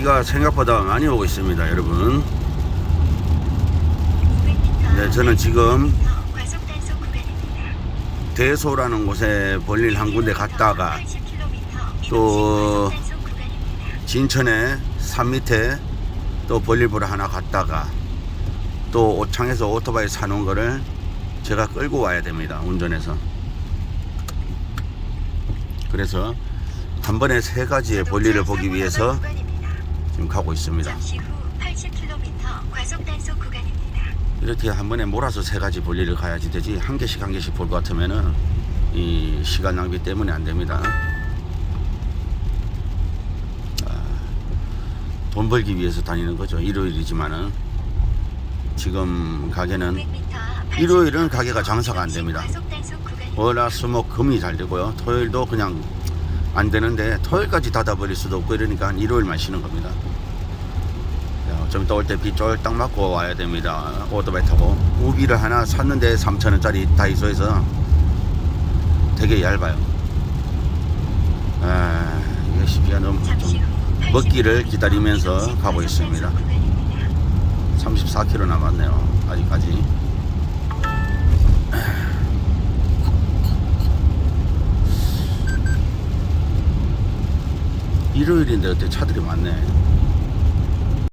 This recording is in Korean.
비가 생각보다 많이 오고 있습니다, 여러분. 네, 저는 지금 대소라는 곳에 볼일 한 군데 갔다가 또 진천에 산 밑에 또 볼일 보러 하나 갔다가 또 오창에서 오토바이 사놓은 거를 제가 끌고 와야 됩니다. 운전해서. 그래서 한 번에 세 가지의 볼일을 보기 위해서 가고 있습니다. 잠시 후 80km 과속 단속 구간입니다. 이렇게 한 번에 몰아서 세 가지 볼일을 가야지 되지 한 개씩 한 개씩 볼 것 같으면은 이 시간 낭비 때문에 안 됩니다. 아, 돈 벌기 위해서 다니는 거죠. 일요일이지만은 지금 가게는 500m 일요일은 가게가 장사가 안 됩니다. 월화수목 금이 잘 되고요. 토요일도 그냥 안 되는데 토요일까지 닫아버릴 수도 없고 이러니까 일요일만 쉬는 겁니다. 자, 좀올때비 쫄딱 맞고 와야 됩니다. 오토바이 타고 우비를 하나 샀는데 3천원짜리 다이소에서 되게 얇아요. 아, 이거 쉽지가 너무 잠시 좀후 80km 먹기를 기다리면서 가고 있습니다. 단속 구간입니다. 34km 남았네요. 아직까지. 일요일인데 어때 차들이 많네.